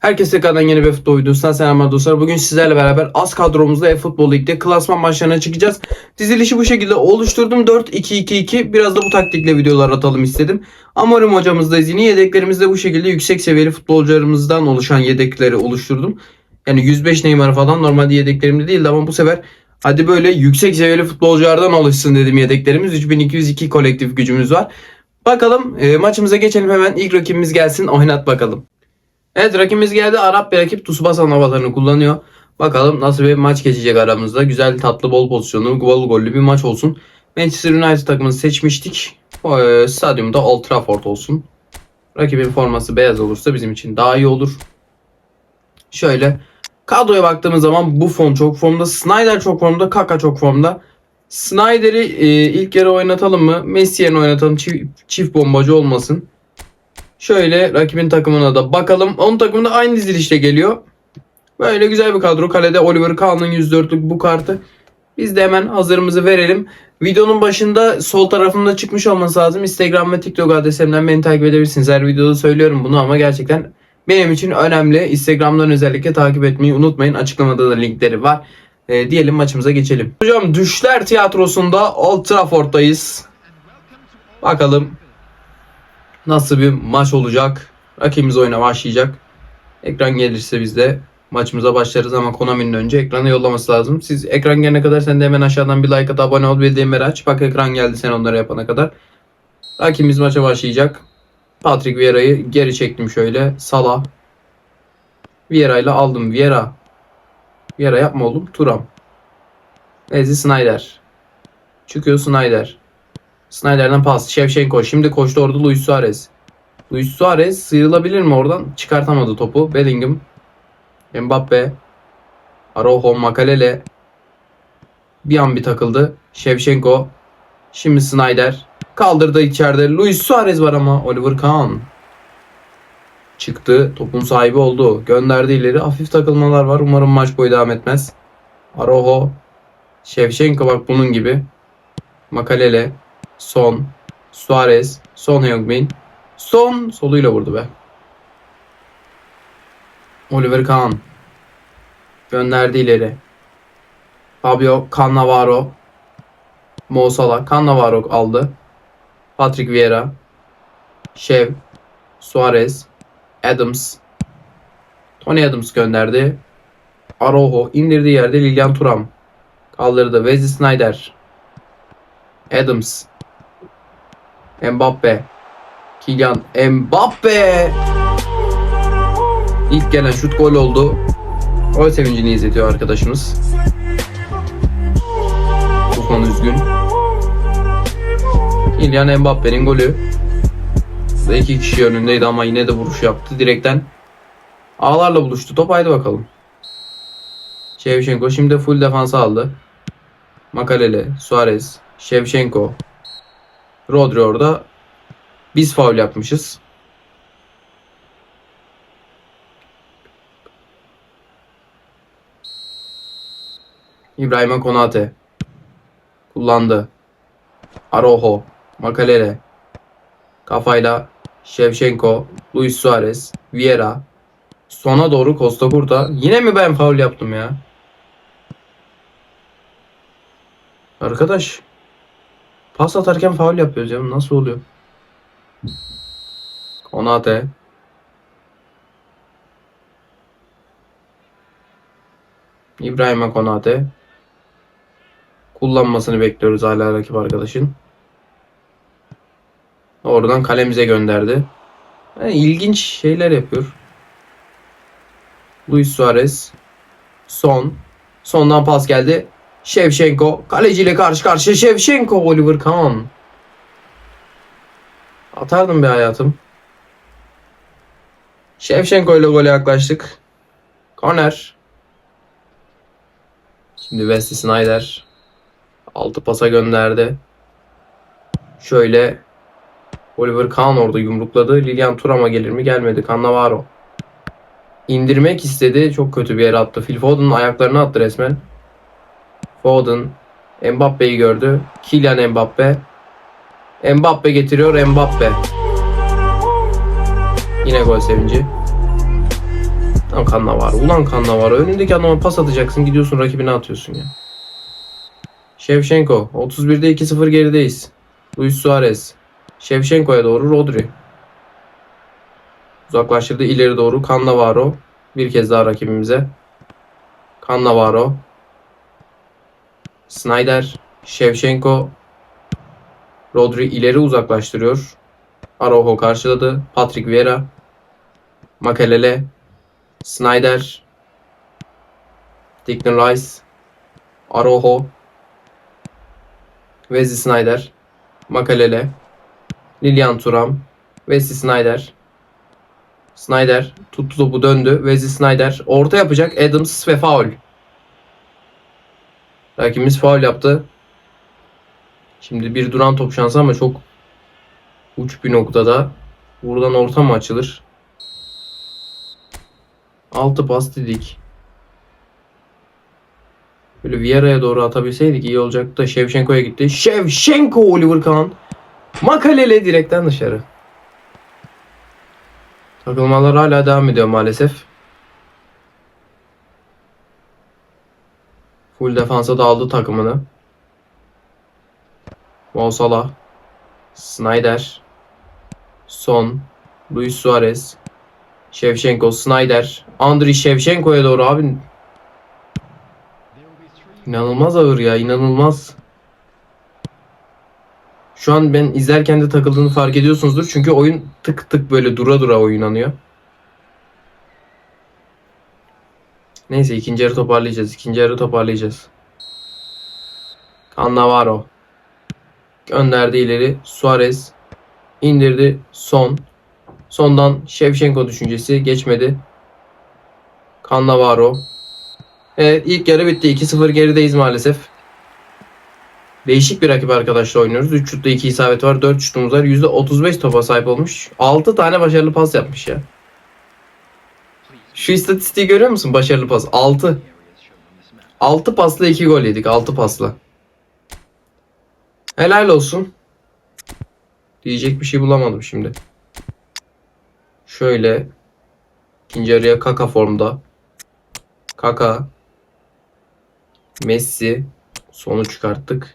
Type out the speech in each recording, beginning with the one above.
Herkese tekrardan yeni bir futbol videosundan selamlar dostlar. Bugün sizlerle beraber az kadromuzda e-futbol ligde klasman maçlarına çıkacağız. Dizilişi bu şekilde oluşturdum. 4-2-2-2. Biraz da bu taktikle videolar atalım istedim. Amorim hocamızdayız yine. Yedeklerimizde bu şekilde yüksek seviyeli futbolcularımızdan oluşan yedekleri oluşturdum. Yani 105 Neymar falan normalde yedeklerimde değildi ama bu sefer hadi böyle yüksek seviyeli futbolculardan oluşsun dedim yedeklerimiz. 3202 kolektif gücümüz var. Bakalım e, maçımıza geçelim hemen. İlk rakibimiz gelsin oynat bakalım. Evet rakibimiz geldi. Arap bir rakip Tsubasa'nın avatarını kullanıyor. Bakalım nasıl bir maç geçecek aramızda. Güzel, tatlı, bol pozisyonlu, gol gollü bir maç olsun. Manchester United takımını seçmiştik. E, stadyumda Old Trafford olsun. Rakibin forması beyaz olursa bizim için daha iyi olur. Şöyle kadroya baktığımız zaman Buffon çok formda, Snyder çok formda, Kaka çok formda. Snyder'i e, ilk yarı oynatalım mı? Messi yerine oynatalım. Çift, çift bombacı olmasın. Şöyle rakibin takımına da bakalım. Onun takımında aynı dizilişle geliyor. Böyle güzel bir kadro. Kalede Oliver Kahn'ın 104'lük bu kartı. Biz de hemen hazırımızı verelim. Videonun başında sol tarafında çıkmış olması lazım. Instagram ve TikTok adresimden beni takip edebilirsiniz. Her videoda söylüyorum bunu ama gerçekten benim için önemli. Instagram'dan özellikle takip etmeyi unutmayın. Açıklamada da linkleri var. Ee, diyelim maçımıza geçelim. Hocam Düşler Tiyatrosu'nda Old Trafford'dayız. Bakalım nasıl bir maç olacak. Rakibimiz oyuna başlayacak. Ekran gelirse biz de maçımıza başlarız ama Konami'nin önce ekranı yollaması lazım. Siz ekran gelene kadar sen de hemen aşağıdan bir like at, abone ol, bildirimleri aç. Bak ekran geldi sen onları yapana kadar. Rakibimiz maça başlayacak. Patrick Vieira'yı geri çektim şöyle. Salah. Vieira ile aldım. Vieira. Vieira yapma oğlum. Turam. Ezi Snyder. Çıkıyor Snyder. Snyder'den pas. Shevchenko. Şimdi koştu orada Luis Suarez. Luis Suarez sıyrılabilir mi oradan? Çıkartamadı topu. Bellingham. Mbappe. Araujo. Makalele. Bir an bir takıldı. Shevchenko. Şimdi Snyder. Kaldırdı içeride. Luis Suarez var ama. Oliver Kahn. Çıktı. Topun sahibi oldu. Gönderdi ileri. Hafif takılmalar var. Umarım maç boyu devam etmez. Araujo. Shevchenko bak bunun gibi. Makalele. Son. Suarez. Son Heung-min. Son. Soluyla vurdu be. Oliver Kahn. Gönderdi ileri. Fabio Cannavaro. Mo Salah. Cannavaro aldı. Patrick Vieira. Şev. Suarez. Adams. Tony Adams gönderdi. Araujo indirdiği yerde Lilian Thuram. Kaldırdı. Wesley Snyder. Adams. Mbappe. Kylian Mbappe. İlk gelen şut gol oldu. Gol sevincini izletiyor arkadaşımız. Buffon üzgün. Kylian Mbappe'nin golü. Ve iki kişi önündeydi ama yine de vuruş yaptı. Direkten ağlarla buluştu. Top haydi bakalım. Shevchenko şimdi full defans aldı. Makalele, Suarez, Shevchenko, Rodri orada. Biz faul yapmışız. İbrahim Konate kullandı. Araujo, Makalele, kafayla Shevchenko, Luis Suarez, Vieira, sona doğru Costa Curta. Yine mi ben faul yaptım ya? Arkadaş pas atarken faul yapıyoruz ya. Nasıl oluyor? Konate. İbrahim Konate. Kullanmasını bekliyoruz hala rakip arkadaşın. Oradan kalemize gönderdi. Yani ilginç şeyler yapıyor. Luis Suarez. Son. Sondan pas geldi. Shevchenko. Kaleciyle karşı karşıya Shevchenko. Oliver Kahn. Atardım be hayatım. Shevchenko ile gole yaklaştık. Korner. Şimdi Wesley Snyder. Altı pasa gönderdi. Şöyle Oliver Kahn orada yumrukladı. Lilian Thuram'a gelir mi? Gelmedi. Cannavaro. İndirmek istedi. Çok kötü bir yere attı. Phil Foden'ın ayaklarına attı resmen. Foden. Mbappe'yi gördü. Kylian Mbappe. Mbappe getiriyor. Mbappe. Yine gol sevinci. Ulan kanla var. Ulan kanla var. Önündeki adama pas atacaksın. Gidiyorsun rakibine atıyorsun ya. Shevchenko. 31'de 2-0 gerideyiz. Luis Suarez. Shevchenko'ya doğru Rodri. Uzaklaştırdı ileri doğru. Cannavaro. Bir kez daha rakibimize. Cannavaro. Snyder. Shevchenko. Rodri ileri uzaklaştırıyor. Araujo karşıladı. Patrick Vieira. Makelele. Snyder. Declan Rice. Araujo. Wesley Snyder. Makalele. Lilian Thuram. Wesley Snyder. Snyder tuttu topu döndü. Wesley Snyder orta yapacak. Adams ve faul. Rakibimiz faul yaptı. Şimdi bir duran top şansı ama çok uç bir noktada. Buradan orta mı açılır? Altı pas dedik. Böyle Vieira'ya doğru atabilseydik iyi olacaktı da Shevchenko'ya gitti. Shevchenko Oliver Kahn. Makalele direkten dışarı. Takılmalar hala devam ediyor maalesef. Full defansa da aldı takımını. Mo. Snyder. Son. Luis Suarez. Shevchenko. Snyder. Andriy Shevchenko'ya doğru abi. İnanılmaz ağır ya. inanılmaz. Şu an ben izlerken de takıldığını fark ediyorsunuzdur. Çünkü oyun tık tık böyle dura dura oynanıyor. Neyse ikinci yarı toparlayacağız. İkinci yarı toparlayacağız. Cannavaro. Gönderdi ileri. Suarez. indirdi. Son. Sondan Shevchenko düşüncesi geçmedi. Cannavaro. Evet ilk yarı bitti. 2-0 gerideyiz maalesef. Değişik bir rakip arkadaşla oynuyoruz. 3 şutta 2 isabet var. 4 şutumuz var. %35 topa sahip olmuş. 6 tane başarılı pas yapmış ya. Şu istatistiği görüyor musun? Başarılı pas. 6. 6 pasla 2 gol yedik. 6 pasla. Helal olsun. Diyecek bir şey bulamadım şimdi. Şöyle. ikinci yarıya Kaka formda. Kaka. Messi. Sonu çıkarttık.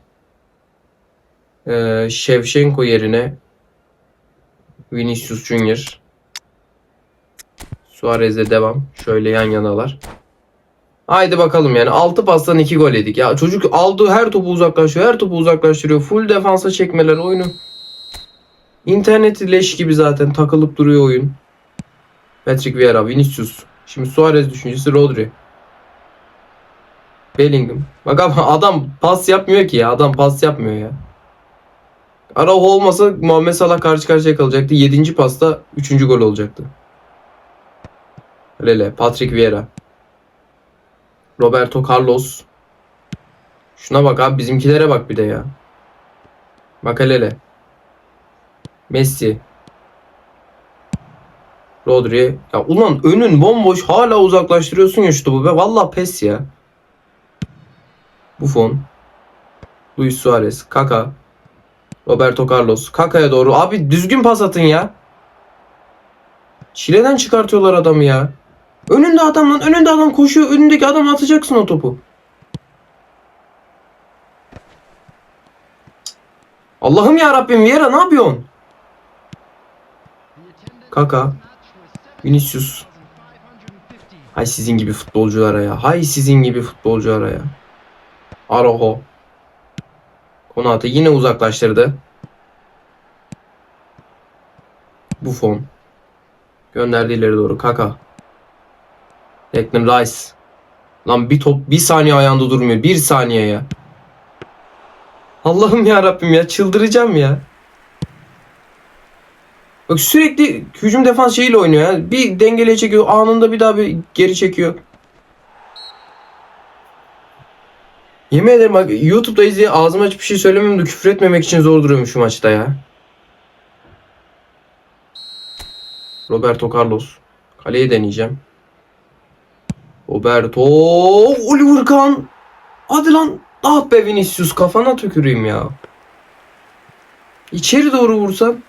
Ee, Shevchenko yerine Vinicius Junior. Suarez'le devam. Şöyle yan yanalar. Haydi bakalım yani 6 pastan 2 gol yedik. Ya çocuk aldığı her topu uzaklaştırıyor. Her topu uzaklaştırıyor. Full defansa çekmeler oyunu. İnterneti leş gibi zaten takılıp duruyor oyun. Patrick Vieira, Vinicius. Şimdi Suarez düşüncesi Rodri. Bellingham. Bak ama adam pas yapmıyor ki ya. Adam pas yapmıyor ya. Araujo olmasa Muhammed Salah karşı karşıya kalacaktı. 7. pasta 3. gol olacaktı. Lele, Patrick Vieira. Roberto Carlos. Şuna bak abi bizimkilere bak bir de ya. Makalele. Messi. Rodri. Ya ulan önün bomboş hala uzaklaştırıyorsun ya şu topu be. Valla pes ya. Buffon. Luis Suarez. Kaka. Roberto Carlos. Kaka'ya doğru. Abi düzgün pas atın ya. Çileden çıkartıyorlar adamı ya. Önünde adam lan. Önünde adam koşuyor. Önündeki adam atacaksın o topu. Allah'ım ya Rabbim Vieira ne yapıyorsun? Kaka. Vinicius. Hay sizin gibi futbolculara ya. Hay sizin gibi futbolculara ya. Araujo. Konate yine uzaklaştırdı. Buffon. Gönderdi ileri doğru. Kaka. Declan Rice. Lan bir top bir saniye ayağında durmuyor. Bir saniye ya. Allah'ım ya Rabbim ya çıldıracağım ya. Bak sürekli hücum defans şeyiyle oynuyor ya. Bir dengeli çekiyor. Anında bir daha bir geri çekiyor. Yemin ederim bak YouTube'da izleye ağzım açıp bir şey söylemem de küfür etmemek için zor duruyorum şu maçta ya. Roberto Carlos. Kaleye deneyeceğim. Roberto Oliver Kahn. Hadi lan. Ah be Vinicius kafana tüküreyim ya. İçeri doğru vursan.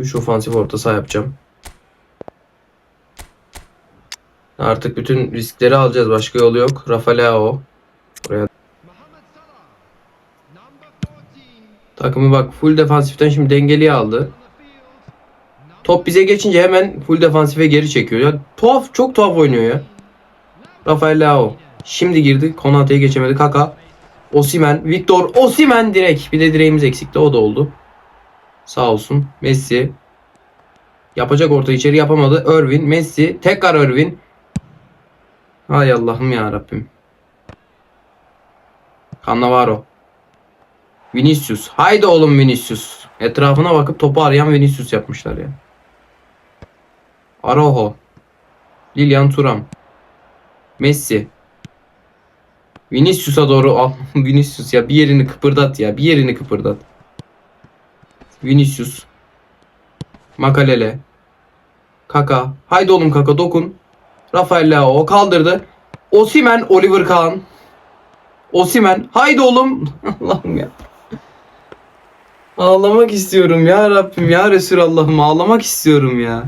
3 ofansif orta saha yapacağım. Artık bütün riskleri alacağız. Başka yolu yok. Rafa Leao. Takımı bak full defansiften şimdi dengeliye aldı. Top bize geçince hemen full defansife geri çekiyor. Ya tuhaf çok tuhaf oynuyor ya. Rafael Leao. Şimdi girdi. Konate'yi geçemedi. Kaka. Osimen. Victor Osimen direkt. Bir de direğimiz eksikti. O da oldu. Sağ olsun. Messi. Yapacak orta içeri yapamadı. Irvin. Messi. Tekrar Irvin. Hay Allah'ım ya Rabbim. Cannavaro. Vinicius. Haydi oğlum Vinicius. Etrafına bakıp topu arayan Vinicius yapmışlar ya. Araujo. Lilian Thuram. Messi. Vinicius'a doğru al. Vinicius ya bir yerini kıpırdat ya. Bir yerini kıpırdat. Vinicius. Makalele. Kaka. Haydi oğlum Kaka dokun. Rafael Leao kaldırdı. Osimen Oliver Kahn. Osimen. Haydi oğlum. Allah'ım ya. Ağlamak istiyorum ya Rabbim ya Resulallah'ım ağlamak istiyorum ya.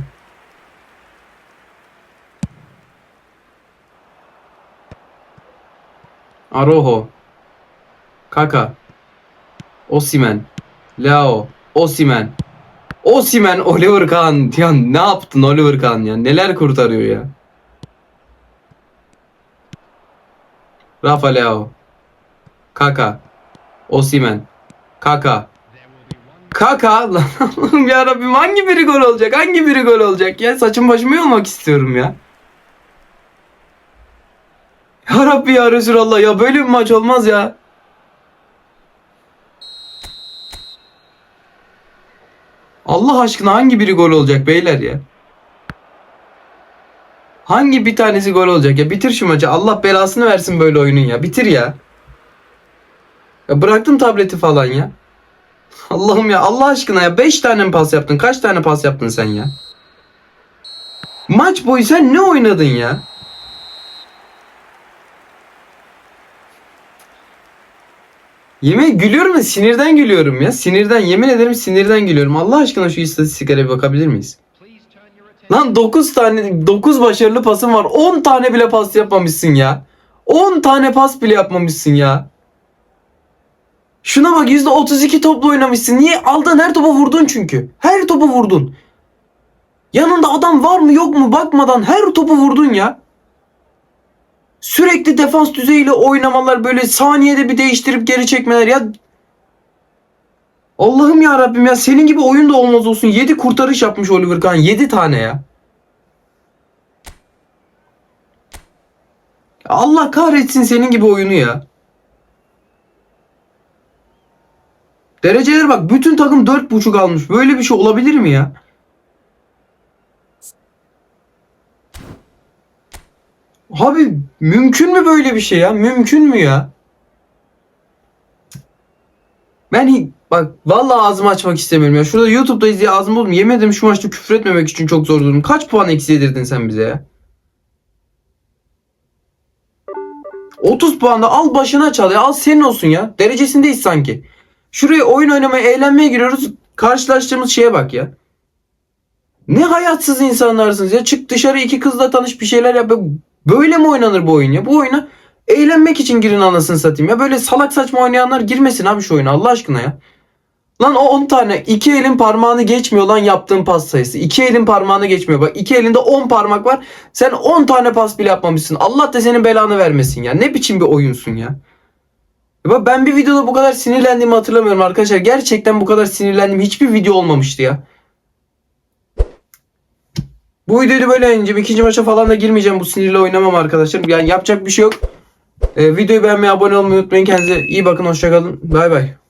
Aroho. Kaka. Osimen. Leao. Osimen. Osimen Oliver Kahn. Ya ne yaptın Oliver Kahn ya? Neler kurtarıyor ya? Rafa Leao. Kaka. Osimen. Kaka. Kaka. Lan Allah'ım ya Rabbim hangi biri gol olacak? Hangi biri gol olacak ya? Saçım başımı yolmak istiyorum ya. Ya Rabbi ya Resulallah ya böyle bir maç olmaz ya. Allah aşkına hangi biri gol olacak beyler ya? Hangi bir tanesi gol olacak ya? Bitir şu maçı. Allah belasını versin böyle oyunun ya. Bitir ya. Ya bıraktım tableti falan ya. Allah'ım ya Allah aşkına ya 5 tane mi pas yaptın? Kaç tane pas yaptın sen ya? Maç boyu sen ne oynadın ya? Yemin gülüyorum ya sinirden gülüyorum ya. Sinirden yemin ederim sinirden gülüyorum. Allah aşkına şu istatistiklere bir bakabilir miyiz? Lan 9 tane 9 başarılı pasın var. 10 tane bile pas yapmamışsın ya. 10 tane pas bile yapmamışsın ya. Şuna bak %32 topla oynamışsın. Niye? Aldığın her topu vurdun çünkü. Her topu vurdun. Yanında adam var mı yok mu bakmadan her topu vurdun ya. Sürekli defans düzeyiyle oynamalar böyle saniyede bir değiştirip geri çekmeler ya. Allah'ım ya Rabbim ya senin gibi oyun da olmaz olsun. 7 kurtarış yapmış Oliver Kahn. 7 tane ya. Allah kahretsin senin gibi oyunu ya. Dereceler bak bütün takım 4.5 almış. Böyle bir şey olabilir mi ya? Abi mümkün mü böyle bir şey ya? Mümkün mü ya? Ben bak vallahi ağzımı açmak istemiyorum ya. Şurada YouTube'da izleye ağzımı buldum. Yemedim şu maçta küfür etmemek için çok zor durdum. Kaç puan eksi yedirdin sen bize ya? 30 puan da al başına çal ya. Al senin olsun ya. Derecesindeyiz sanki. Şuraya oyun oynamaya, eğlenmeye giriyoruz. Karşılaştığımız şeye bak ya. Ne hayatsız insanlarsınız ya. Çık dışarı iki kızla tanış bir şeyler yap. Böyle mi oynanır bu oyun ya? Bu oyuna eğlenmek için girin anasını satayım ya. Böyle salak saçma oynayanlar girmesin abi şu oyuna Allah aşkına ya. Lan o 10 tane iki elin parmağını geçmiyor lan yaptığın pas sayısı. İki elin parmağını geçmiyor. Bak iki elinde 10 parmak var. Sen 10 tane pas bile yapmamışsın. Allah da senin belanı vermesin ya. Ne biçim bir oyunsun ya. Ya bak ben bir videoda bu kadar sinirlendiğimi hatırlamıyorum arkadaşlar. Gerçekten bu kadar sinirlendim. Hiçbir video olmamıştı ya. Bu videoyu böyle oynayacağım. İkinci maça falan da girmeyeceğim. Bu sinirle oynamam arkadaşlar. Yani yapacak bir şey yok. Ee, videoyu beğenmeyi, abone olmayı unutmayın. Kendinize iyi bakın. Hoşçakalın. Bay bay.